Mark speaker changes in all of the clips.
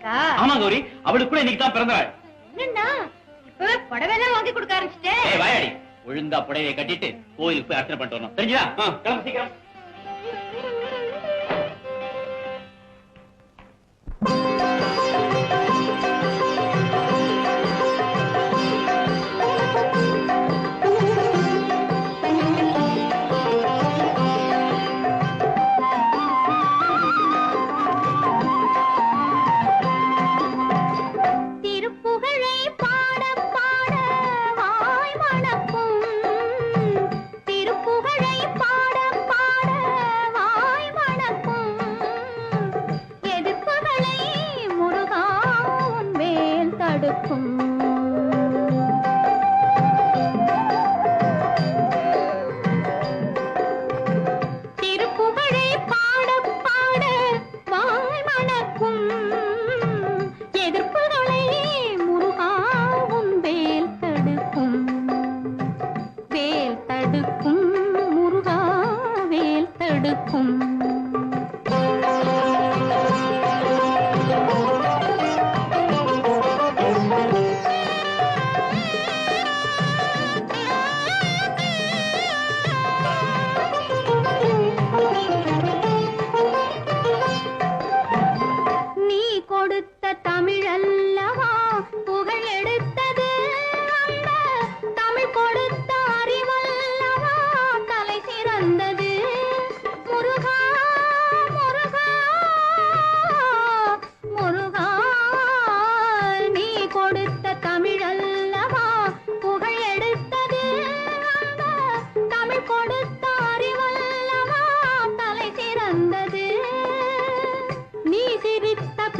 Speaker 1: இருக்கா?
Speaker 2: ஆமா கௌரி. அவளுக்கு கூட இன்னைக்கு தான் பிறந்த நாள்.
Speaker 1: என்னண்ணா? இப்பவே புடவை எல்லாம் வாங்கி கொடுக்க
Speaker 2: ஆரம்பிச்சிட்டே. வாயாடி. ஒழுங்கா புடவையை கட்டிட்டு கோயிலுக்கு போய் அர்ச்சனை பண்ணிட்டு வரணும். தெரிஞ்சுதா? கிளம்பு சீக்கிரம்.
Speaker 1: தடுக்கும் முருகாவேல் தடுக்கும்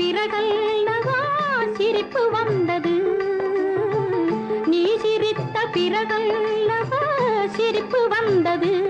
Speaker 1: பிறகல் நகா சிரிப்பு வந்தது. நீ சிரித்த பிறகல் நகா சிரிப்பு வந்தது.